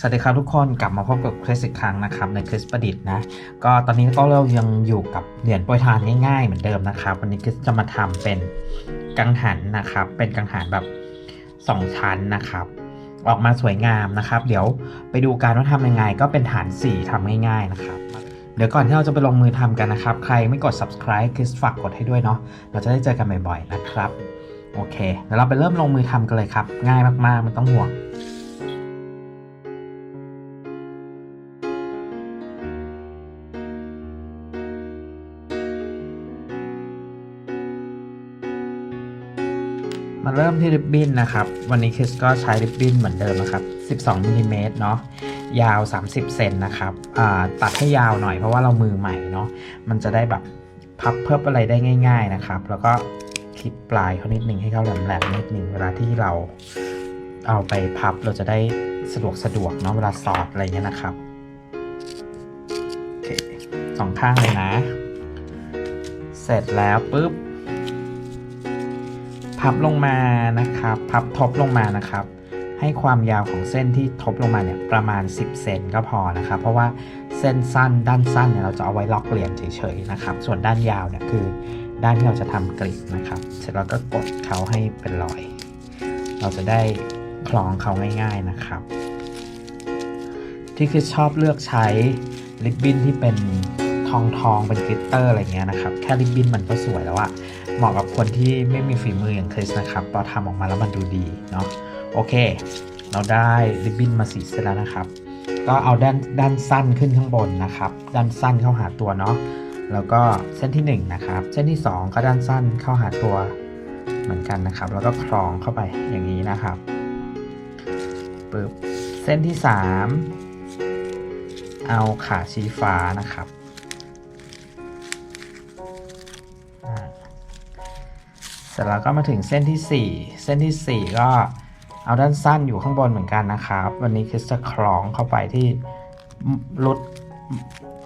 สวัสดีครับทุกคนกลับมาพบกับคริสอีกครั้งนะครับในคริสประดิษฐ์นะก็ตอนนี้ก็เรายังอยู่กับเหรียญโปรยทานง่ายๆเหมือนเดิมนะครับ วันนี้คริสจะมาทำเป็นกังหันนะครับ เป็นกังหันแบบ 2 ชั้นนะครับ ออกมาสวยงามนะครับ เดี๋ยวไปดูการว่าทำยังไง ก็เป็นฐาน 4ทำง่าย ๆนะครับ เดี๋ยวก่อนที่เราจะไปลงมือทำกันนะครับ ใครไม่กด subscribe คริสฝากกดให้ด้วยเนาะเราจะได้เจอกันบ่อยๆนะครับโอเคเดี๋ยวเราไปเริ่มลงมือทำกันเลยครับ ง่ายมากๆไมันต้องห่วง เริ่มที่ริบบิ้นนะครับ วันนี้คริสก็ใช้ริบบิ้นเหมือนเดิมนะครับ 12มิลลิเมตรเนาะ ยาว 30 เซนนะครับตัดให้ยาวหน่อยเพราะว่าเรามือใหม่เนาะ มันจะได้แบบพับเพิ่มอะไรได้ง่าย ๆนะครับ แล้วก็คลิปปลายเขานิดนึงให้เขาแหลมๆนิดนึงเวลาที่เราเอาไปพับเราจะได้สะดวกสะดวกเนาะเวลาสอดอะไรเงี้ยนะครับโอเคสองข้างเลยนะ เสร็จแล้วปุ๊บ พับลงมานะครับ พับทบลงมานะครับ ให้ความยาวของเส้นที่ทบลงมาเนี่ยประมาณ 10 เซนก็พอนะครับ เพราะว่าเส้นสั้นด้านสั้นเนี่ยเราจะเอาไว้ล็อกเหรียญเฉยๆนะครับ ส่วนด้านยาวเนี่ยคือด้านที่เราจะทำกลีบนะครับ เสร็จแล้วก็กดเขาให้เป็นรอย เราจะได้คล้องเขาง่ายๆนะครับ ที่คือชอบเลือกใช้ริบบิ้นที่เป็นทองทองๆเป็นกลิตเตอร์อะไรเงี้ยนะครับ แค่ริบบิ้นมันก็สวยแล้วอะ เหมาะกับคนที่ไม่มีฝีมืออย่างคริสนะครับพอทำออกมาแล้วมันดูดีเนาะโอเค เราได้ริบบิ้นมาสีเสร็จแล้วนะครับ ก็เอาด้านด้านสั้นขึ้นข้างบนนะครับ ด้านสั้นเข้าหาตัวเนาะแล้วก็เส้นที่1นะครับ เส้นที่ 2 ก็ด้านสั้นเข้าหาตัวเหมือนกันนะครับ แล้วก็คล้องเข้าไปอย่างนี้นะครับปึ๊บเส้นที่ 3 เอาขาชี้ฟ้านะครับ สร็จแล้วก็มาถึงเส้นที่ 4 เส้นที่ 4 ก็เอาด้านสั้นอยู่ข้างบนเหมือนกันนะครับ วันนี้คริสจะคล้องเข้าไปที่รุด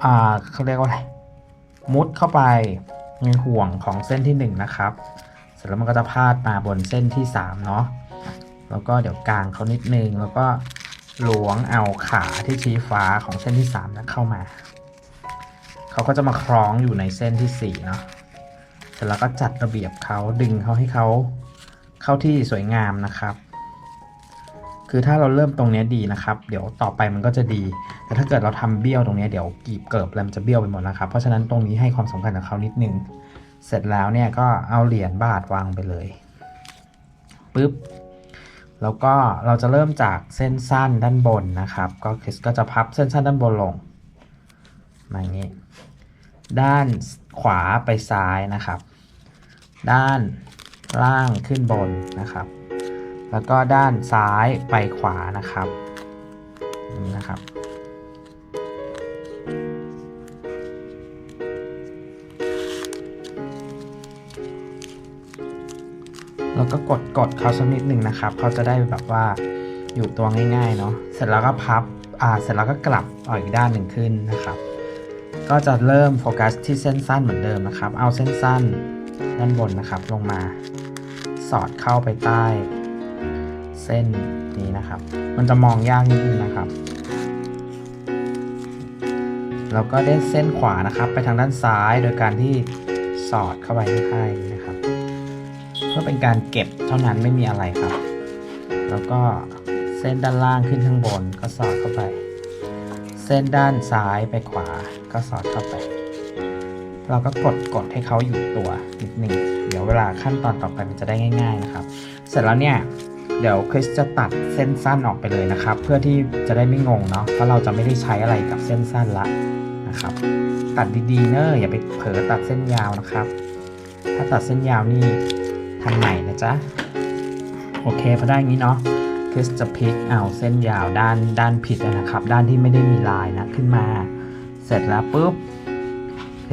อ่าเขาเรียกว่าอะไร มุดเข้าไปในห่วงของเส้นที่ 1 นะครับ เสร็จแล้วมันก็จะพาดมาบนเส้นที่ 3 เนาะ แล้วก็เดี๋ยวกางเขานิดนึง แล้วก็ล้วงเอาขาที่ชี้ฟ้าของเส้นที่3นะเข้ามา เขาก็จะมาคล้องอยู่ในเส้นที่4เนาะ ร็จแล้วก็จัดระเบียบเขาดึงเขาให้เขาเข้าที่สวยงามนะครับ คือถ้าเราเริ่มตรงนี้ดีนะครับ เดี๋ยวต่อไปมันก็จะดี แต่ถ้าเกิดเราทำเบี้ยวตรงนี้เดี๋ยวกีบเกิบอะไรมันจะเบี้ยวไปหมดนะครับ เพราะฉะนั้นตรงนี้ให้ความสำคัญกับเขานิดนึง เสร็จแล้วเนี่ยก็เอาเหรียญบาทวางไปเลยปุ๊บแล้วก็เราจะเริ่มจากเส้นสั้นด้านบนนะครับ ก็คริสก็จะพับเส้นสั้นด้านบนลงมาอย่างนี้ ด้านขวาไปซ้ายนะครับ ด้านล่างขึ้นบนนะครับ แล้วก็ด้านซ้ายไปขวานะครับนี้นะครับแล้วก็กดกดเขาสักนิดหนึ่งนะครับเขาจะได้แบบว่าอยู่ตัวง่ายๆเนาะเสร็จแล้วก็พับอ่าเสร็จแล้วก็กลับออีกด้านหนึ่งขึ้นนะครับ ก็จะเริ่มโฟกัสที่เส้นสั้นเหมือนเดิมนะครับ เอาเส้นสั้น ด้านบนนะครับลงมา สอดเข้าไปใต้ เส้นนี้นะครับ มันจะมองยากนิดนึงนะครับแล้วก็ได้เส้นขวานะครับ ไปทางด้านซ้ายโดยการที่สอดเข้าไปข้างๆนะครับ เพื่อเป็นการเก็บเท่านั้นไม่มีอะไรครับ แล้วก็เส้นด้านล่างขึ้นข้างบนก็สอดเข้าไป เส้นด้านซ้ายไปขวาก็สอดเข้าไป เราก็กดกดให้เขาอยู่ตัวนิดหนึ่งเดี๋ยวเวลาขั้นตอนต่อไปมันจะได้ง่าย ๆนะครับ เสร็จแล้วเนี่ยเดี๋ยวคริสจะตัดเส้นสั้นออกไปเลยนะครับ เพื่อที่จะได้ไม่งงเนาะเพราะเราจะไม่ได้ใช้อะไรกับเส้นสั้นละนะครับ ตัดดีๆเนอะอย่าไปเผลอตัดเส้นยาวนะครับ ถ้าตัดเส้นยาวนี่ทำใหม่นะจ๊ะโอเคพอได้งี้เนาะคริสจะพลิกเอาเส้นยาวด้านด้านผิดนะครับ ด้านที่ไม่ได้มีลายนะขึ้นมา เสร็จแล้วปุ๊บ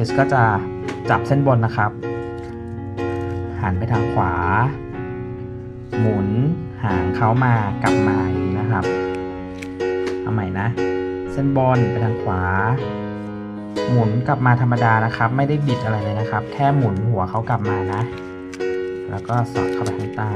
คริสก็จะจับเส้นบนนะครับ หันไปทางขวา หมุนหางเขามากลับมาอย่างนี้นะครับ เอาใหม่นะ เส้นบนไปทางขวา หมุนกลับมาธรรมดานะครับ ไม่ได้บิดอะไรเลยนะครับ แค่หมุนหัวเขากลับมานะ แล้วก็สอดเข้าไปข้างใต้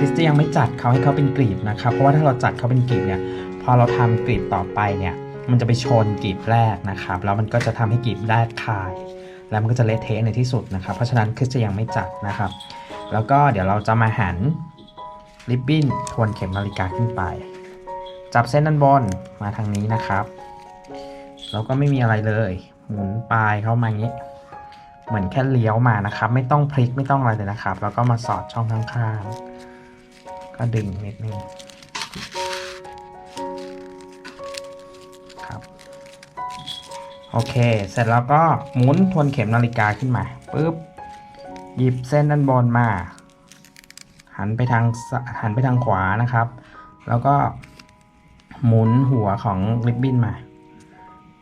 คริสจะยังไม่จัดเขาให้เขาเป็นกลีบนะครับเพราะว่าถ้าเราจัดเขาเป็นกลีบเนี่ยพอเราทำกลีบต่อไปเนี่ยมันจะไปชนกลีบแรกนะครับแล้วมันก็จะทำให้กลีบแรกคาย แล้วมันก็จะเละเทะในที่สุดนะครับ เพราะฉะนั้นคริสจะยังไม่จัดนะครับ แล้วก็เดี๋ยวเราจะมาหันริบบิ้นทวนเข็มนาฬิกาขึ้นไป จับเส้นด้านบนมาทางนี้นะครับ แล้วก็ไม่มีอะไรเลย หมุนปลายเข้ามาอย่างนี้ เหมือนแค่เลี้ยวมานะครับ ไม่ต้องพลิกไม่ต้องอะไรเลยนะครับ แล้วก็มาสอดช่องข้างๆ ก็ดึงนิดนึงครับโอเค เสร็จแล้วก็หมุนทวนเข็มนาฬิกาขึ้นมาปุ๊บหยิบเส้นด้านบนมา หันไปทางหันไปทางขวานะครับ แล้วก็หมุนหัวของริบบิ้นมา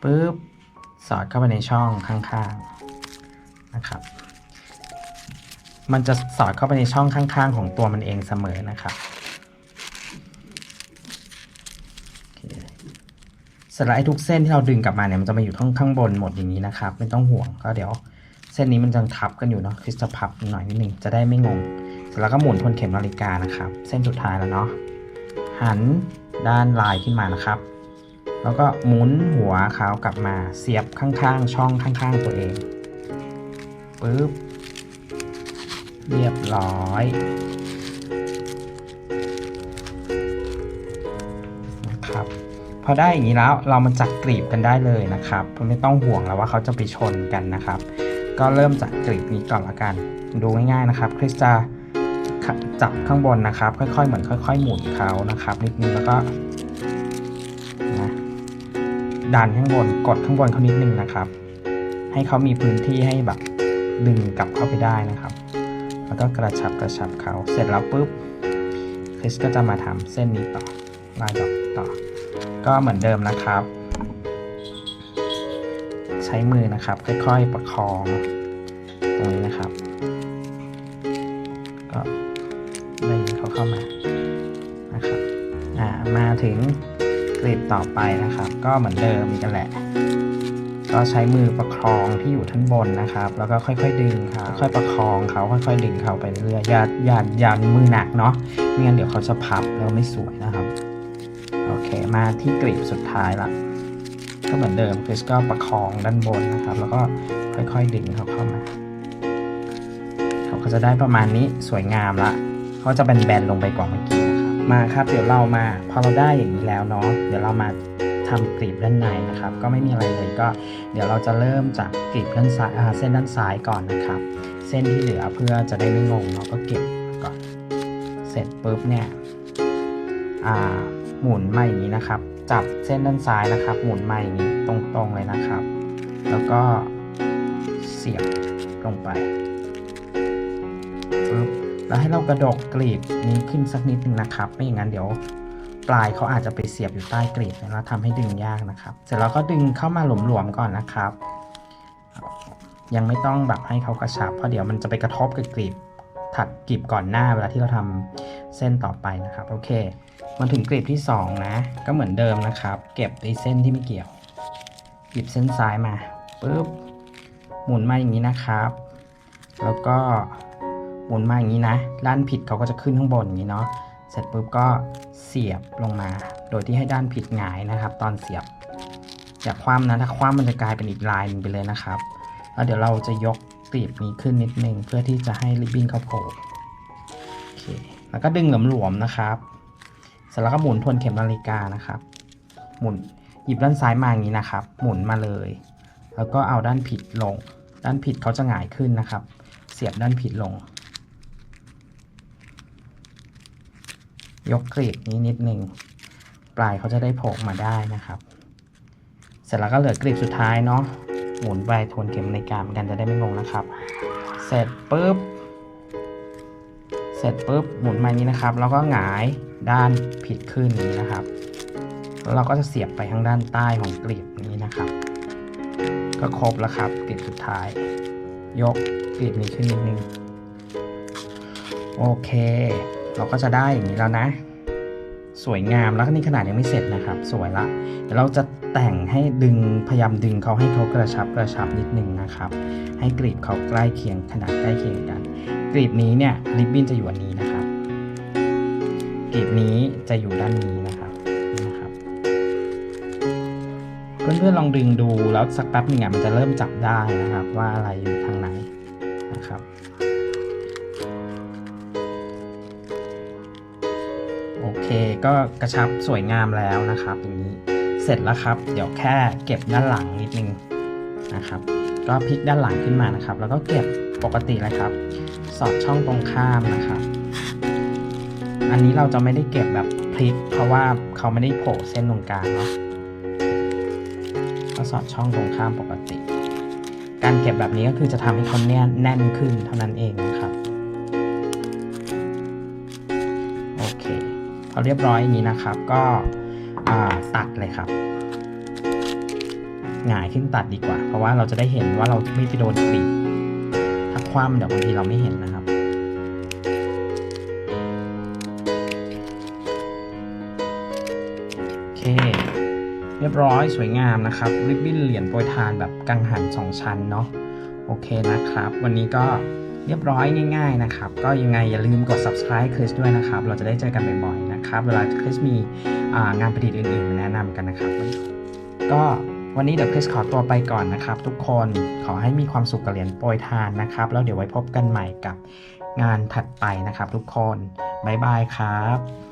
ปุ๊บสอดเข้าไปในช่องข้างๆนะครับ มันจะสอดเข้าไปในช่องข้างๆ ของตัวมันเองเสมอนะครับเสร็จแล้วไอ้ทุกเส้นที่เราดึงกลับมาเนี่ยมันจะมาอยู่ข้างข้างบนหมดอย่างนี้นะครับ ไม่ต้องห่วงก็เดี๋ยว เส้นนี้มันจะทับกันอยู่เนาะคริสจะพับหน่อยนิดนึงจะได้ไม่งงเสร็จแล้วก็หมุนทวนเข็มนาฬิกานะครับ เส้นสุดท้ายแล้วเนาะหันด้านลายขึ้นมานะครับ แล้วก็หมุนหัวเขากลับมาเสียบข้างๆ ช่องข้าง ๆ ตัวเองปึ๊บ เรียบร้อยนะครับพอได้อย่างนี้แล้วเรามาจัดกลีบกันได้เลยนะครับไม่ต้องห่วงแล้วว่าเขาจะไปชนกันนะครับ ก็เริ่มจากกลีบนี้ก่อนละกัน ดูง่ายๆนะครับคริสจะจับข้างบนนะครับ ค่อยๆ เหมือนค่อย ๆ หมุนเขานะครับ นิดนึงแล้วก็นะดันข้างบนกดข้างบนเขานิดนึงนะครับ ให้เขามีพื้นที่ให้แบบดึงกลับเข้าไปได้นะครับ แล้วก็กระชับกระชับเขาเสร็จแล้วปุ๊บคริสก็จะมาทำเส้นนี้ต่อลายดอกต่อ ก็เหมือนเดิมนะครับ ใช้มือนะครับ ค่อยๆประคองตรงนี้นะครับ ก็ดึงเขาเข้ามานะครับ อ่ามาถึงกลีบต่อไปนะครับ ก็เหมือนเดิมอีกันแหละ ก็ใช้มือประคองที่อยู่ท่านบนนะครับ แล้วก็ค่อยๆ ดึงครับค่อยประคองเขาค่อยๆ ดึงเขาไปเรื่อยอย่าอย่าอย่ามือหนักเนาะไม่งั้นเดี๋ยวเขาจะพับแล้วไม่สวยนะครับ โอเคมาที่กลีบสุดท้ายละก็เหมือนเดิมคริสก็ประคองด้านบนนะครับ แล้วก็ค่อยๆ ดึงเขาเข้ามา เขาก็จะได้ประมาณนี้สวยงามละเขาจะแบนๆลงไปกว่าเมื่อกี้นะครับมาครับเดี๋ยวเรามาพอเราได้อย่างนี้แล้วเนาะเดี๋ยวเรามา ทำกลีบด้านในนะครับ ก็ไม่มีอะไรเลยก็ เดี๋ยวเราจะเริ่มจากกลีบด้านซ้ายเส้นด้านซ้ายก่อนนะครับ เส้นที่เหลือเพื่อจะได้ไม่งงเราก็เก็บก่อน เสร็จปุ๊บเนี่ยหมุนมาอย่างนี้นะครับ จับเส้นด้านซ้ายนะครับ หมุนมาอย่างนี้ตรงๆเลยนะครับ แล้วก็เสียบลงไปปึ๊บแล้วให้เรากระดกกลีบนี้ขึ้นสักนิดนึงนะครับ ไม่อย่างนั้นเดี๋ยว ปลายเขาอาจจะไปเสียบอยู่ใต้กลีบแล้วทำให้ดึงยากนะครับ เสร็จแล้วก็ดึงเข้ามาหลวมๆก่อนนะครับ ยังไม่ต้องแบบให้เขากระชับเพราะเดี๋ยวมันจะไปกระทบกับกลีบถัดกลีบก่อนหน้าเวลาที่เราทำเส้นต่อไปนะครับโอเค มาถึงกลีบที่สองนะ ก็เหมือนเดิมนะครับ เก็บไอ้เส้นที่ไม่เกี่ยว หยิบเส้นซ้ายมาปุ๊บหมุนมาอย่างนี้นะครับ แล้วก็หมุนมาอย่างนี้นะด้านผิดเขาก็จะขึ้นข้างบนอย่างนี้เนาะ เสร็จปุ๊บก็เสียบลงมา โดยที่ให้ด้านผิดหงายนะครับ ตอนเสียบอย่าคว่ำนะถ้าคว่ำมันจะกลายเป็นอีกลายนึงไปเลยนะครับแล้วเดี๋ยวเราจะยกกลีบนี้ขึ้นนิดนึงเพื่อที่จะให้ริบบิ้นเขาโผล่โอเคแล้วก็ดึงหลวมๆนะครับเสร็จแล้วก็หมุนทวนเข็มนาฬิกานะครับ หมุนหยิบด้านซ้ายมาอย่างนี้นะครับ หมุนมาเลย แล้วก็เอาด้านผิดลง ด้านผิดเขาจะหงายขึ้นนะครับ เสียบด้านผิดลง ยกกลีบนี้นิดหนึ่งปลายเขาจะได้โผล่มาได้นะครับ เสร็จแล้วก็เหลือกลีบสุดท้ายเนาะหมุนไปทวนเข็มนาฬิกาเหมือนกันจะได้ไม่งงนะครับ เสร็จปุ๊บ เสร็จปุ๊บหมุนมานี้นะครับ แล้วก็หงายด้านผิดขึ้นนี้นะครับแล้วเราก็จะเสียบไปทางด้านใต้ของกลีบนี้นะครับ ก็ครบแล้วครับกลีบสุดท้าย ยกกลีบนี้ขึ้นนิดนึงโอเค เราก็จะได้อย่างนี้แล้วนะ สวยงามแล้วก็นี่ขนาดยังไม่เสร็จนะครับ สวยละเดี๋ยวเราจะแต่งให้ดึงพยายามดึงเขาให้เขากระชับกระชับนิดนึงนะครับ ให้กลีบเขาใกล้เคียงขนาดใกล้เคียงกันกลีบนี้เนี่ยริบบิ้นจะอยู่อันนี้นะครับกรีบนี้จะอยู่ด้านนี้นะครับนี่นะครับ เพื่อนๆลองดึงดูแล้วสักแป๊บหนึ่งอะมันจะเริ่มจับได้นะครับ ว่าอะไรอยู่ทางไหนนะครับ ก็กระชับสวยงามแล้วนะครับอย่างนี้เสร็จแล้วครับ เดี๋ยวแค่เก็บด้านหลังนิดนึงนะครับ ก็พลิกด้านหลังขึ้นมานะครับ แล้วก็เก็บปกติเลยครับ สอดช่องตรงข้ามนะครับ อันนี้เราจะไม่ได้เก็บแบบพลิก เพราะว่าเขาไม่ได้โผล่เส้นตรงกลางเนาะก็สอดช่องตรงข้ามปกติ การเก็บแบบนี้ก็คือจะทำให้เขาแน่นแน่นขึ้นเท่านั้นเองนะครับ อเรียบร้อยอย่างนี้นะครับ ก็ตัดเลยครับหงายขึ้นตัดดีกว่า เพราะว่าเราจะได้เห็นว่าเราไม่ไปโดนกรีบถ้าคว่ำเดี๋ยวบางทีเราไม่เห็นนะครับ โอเค เรียบร้อยสวยงามนะครับ ริบบิ้นเหรียญโปรยทานแบบกังหันสองชั้นเนาะ โอเคนะครับ วันนี้ก็เรียบร้อยง่าย ๆนะครับ ก็ยังไงอย่าลืมกด subscribe คริสด้วยนะครับ เราจะได้เจอกันบ่อยๆนะครับ เวลาคริสมีงานประดิษฐ์อื่นๆมาแนะนำกันนะครับ ก็วันนี้เดี๋ยวคริสขอตัวไปก่อนนะครับ ทุกคนขอให้มีความสุขกับเหรียญโปรยทานนะครับ แล้วเดี๋ยวไว้พบกันใหม่กับงานถัดไปนะครับ ทุกคนบ๊ายบายครับ